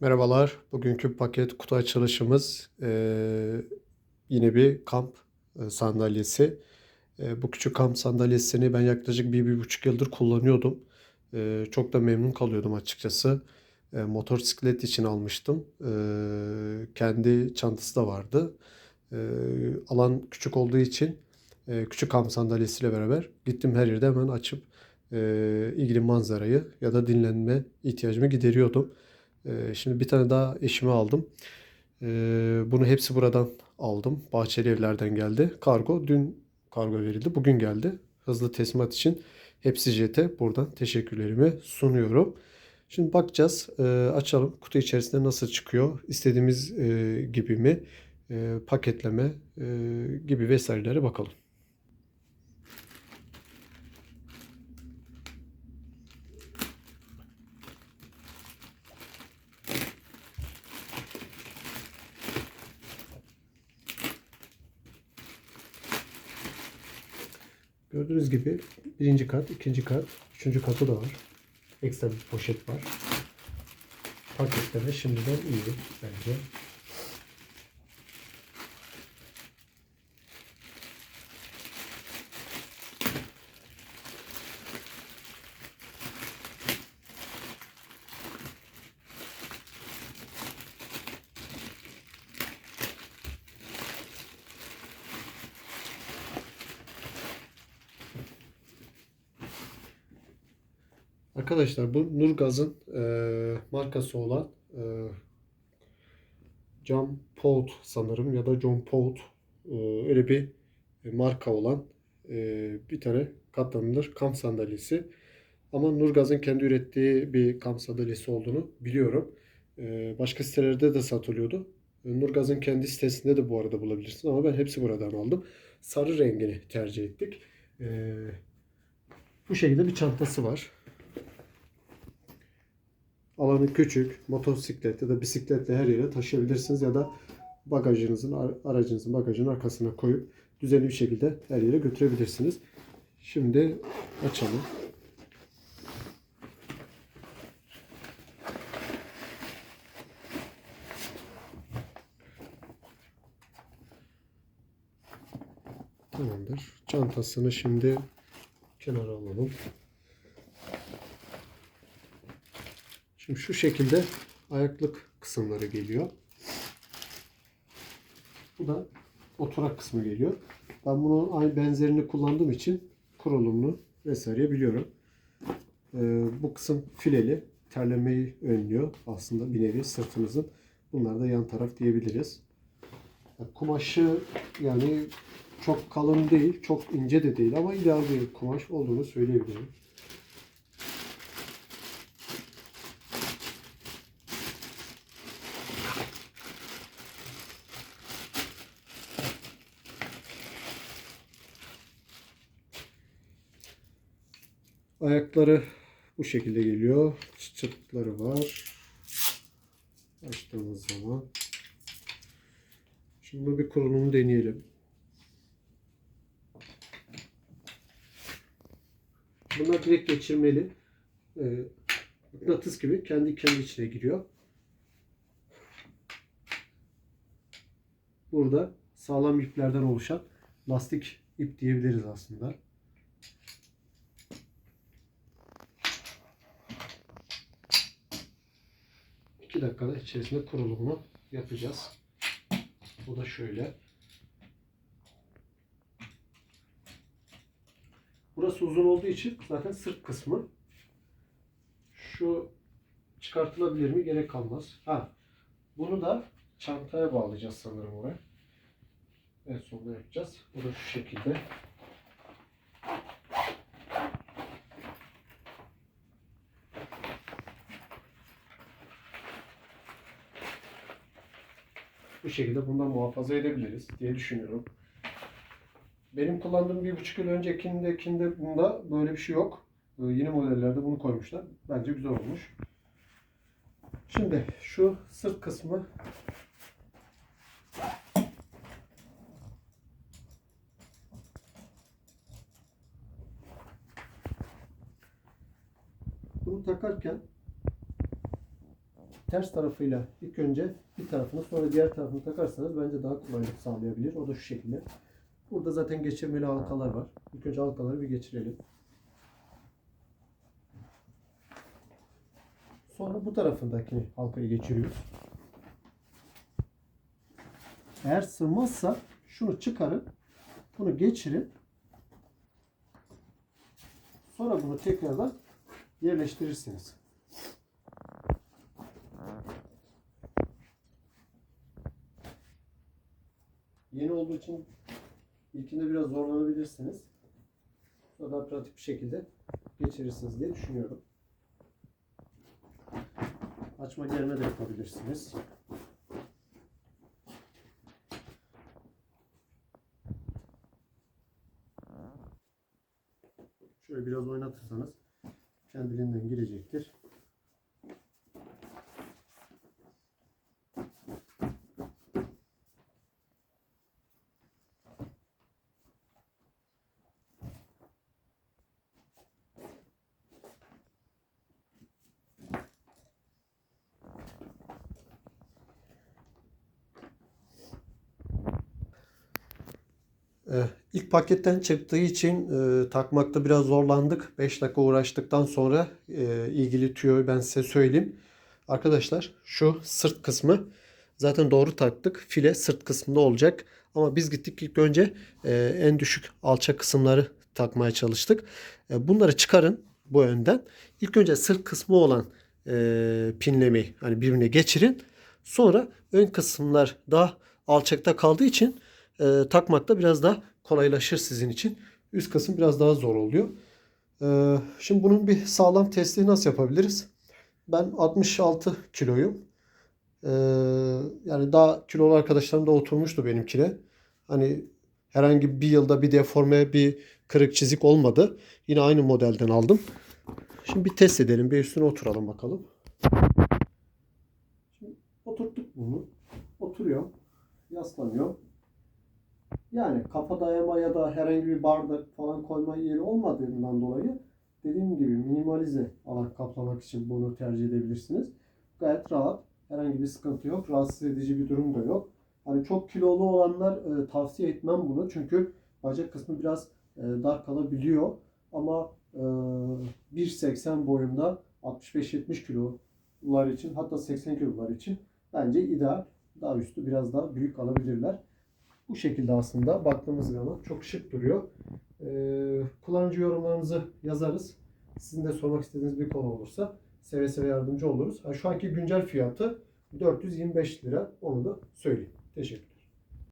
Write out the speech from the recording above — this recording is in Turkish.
Merhabalar. Bugünkü paket kutu açılışımız eee, yine bir kamp e, sandalyesi. E, bu küçük kamp sandalyesini ben yaklaşık bir, bir buçuk yıldır kullanıyordum. E, çok da memnun kalıyordum açıkçası. E, motosiklet için almıştım. E, kendi çantası da vardı. E, alan küçük olduğu için e, küçük kamp sandalyesiyle beraber gittim her yerde hemen açıp e, ilgili manzarayı ya da dinlenme ihtiyacımı gideriyordum. Ee, şimdi bir tane daha eşime aldım. Ee, bunu hepsi buradan aldım. Bahçeli evlerden geldi. Kargo dün kargo verildi. Bugün geldi. Hızlı teslimat için hepsi jete buradan teşekkürlerimi sunuyorum. Şimdi bakacağız. Ee, açalım. Kutu içerisinde nasıl çıkıyor? İstediğimiz e, gibi mi? E, paketleme e, gibi vesairelere bakalım. Gördüğünüz gibi birinci kat, ikinci kat, üçüncü katı da var. Ekstra bir poşet var. Paketleme şimdiden iyi bence. Arkadaşlar bu Nurgaz'ın e, markası olan e, John Pout sanırım ya da John Pout e, öyle bir marka olan e, bir tane katlanılır kamp sandalyesi. Ama Nurgaz'ın kendi ürettiği bir kamp sandalyesi olduğunu biliyorum. E, başka sitelerde de satılıyordu. E, Nurgaz'ın kendi sitesinde de bu arada bulabilirsin ama ben hepsi buradan aldım. Sarı rengini tercih ettik. E, bu şekilde bir çantası var. Alanı küçük, motosiklet ya da bisikletle her yere taşıyabilirsiniz ya da bagajınızın, aracınızın bagajının arkasına koyup düzenli bir şekilde her yere götürebilirsiniz. Şimdi açalım. Tamamdır. Çantasını şimdi kenara alalım. Şimdi şu şekilde ayaklık kısımları geliyor. Bu da oturak kısmı geliyor. Ben bunun aynı benzerini kullandığım için kurulumunu vesaire biliyorum. Ee, bu kısım fileli. Terlemeyi önlüyor aslında bir nevi sırtınızın. Bunlar da yan taraf diyebiliriz. Kumaşı yani çok kalın değil, çok ince de değil ama ideal bir kumaş olduğunu söyleyebilirim. Ayakları bu şekilde geliyor. Çıtları var. Açtığımız zaman. Şimdi bir kurulumu deneyelim. Bunlar direkt geçirmeli. Ee, gibi kendi kendi içine giriyor. Burada sağlam iplerden oluşan lastik ip diyebiliriz aslında. Dakikada içerisinde kurulumunu yapacağız. Bu da şöyle. Burası uzun olduğu için zaten sırt kısmı. Şu çıkartılabilir mi? Gerek kalmaz. Ha, bunu da çantaya bağlayacağız sanırım oraya. En sonunda yapacağız. Bu da şu şekilde. Bu şekilde bundan muhafaza edebiliriz diye düşünüyorum. Benim kullandığım bir buçuk yıl öncekindekinde bunda böyle bir şey yok. Ee, yeni modellerde bunu koymuşlar. Bence güzel olmuş. Şimdi şu sırt kısmı bunu takarken ters tarafıyla ilk önce bir tarafını sonra diğer tarafını takarsanız bence daha kolaylık sağlayabilir. O da şu şekilde. Burada zaten geçirmeli halkalar var. İlk önce halkaları bir geçirelim. Sonra bu tarafındaki halkayı geçiriyoruz. Eğer sığmazsa şunu çıkarın. Bunu geçirin. Sonra bunu tekrardan yerleştirirsiniz. Yeni olduğu için ilkinde biraz zorlanabilirsiniz. Sonra daha pratik bir şekilde geçirirsiniz diye düşünüyorum. Açma germe de yapabilirsiniz. Şöyle biraz oynatırsanız kendiliğinden girecektir. İlk paketten çıktığı için e, takmakta biraz zorlandık. 5 dakika uğraştıktan sonra e, ilgili tüyoyu ben size söyleyeyim. Arkadaşlar şu sırt kısmı zaten doğru taktık. File sırt kısmında olacak. Ama biz gittik ilk önce e, en düşük alçak kısımları takmaya çalıştık. E, bunları çıkarın bu önden. İlk önce sırt kısmı olan e, pinlemeyi hani birbirine geçirin. Sonra ön kısımlar daha alçakta kaldığı için e, takmakta biraz daha kolaylaşır sizin için. Üst kısım biraz daha zor oluyor. E, şimdi bunun bir sağlam testi nasıl yapabiliriz? Ben 66 kiloyum. E, yani daha kilolu arkadaşlarım da oturmuştu benimkine. Hani herhangi bir yılda bir deforme, bir kırık çizik olmadı. Yine aynı modelden aldım. Şimdi bir test edelim. Bir üstüne oturalım bakalım. Şimdi oturttuk bunu. Oturuyor. Yaslanıyor. Yani kafa dayama ya da herhangi bir bardak falan koyma yeri olmadığından dolayı dediğim gibi minimalize alan kaplamak için bunu tercih edebilirsiniz. Gayet rahat. Herhangi bir sıkıntı yok. Rahatsız edici bir durum da yok. Hani çok kilolu olanlar e, tavsiye etmem bunu. Çünkü bacak kısmı biraz e, dar kalabiliyor. Ama e, 1.80 boyunda 65-70 kilolar için hatta 80 kilolar için bence ideal. Daha üstü biraz daha büyük alabilirler. Bu şekilde aslında baktığımız zaman çok şık duruyor. Ee, kullanıcı yorumlarınızı yazarız. Sizin de sormak istediğiniz bir konu olursa seve seve yardımcı oluruz. Ha, şu anki güncel fiyatı 425 lira. Onu da söyleyeyim. Teşekkür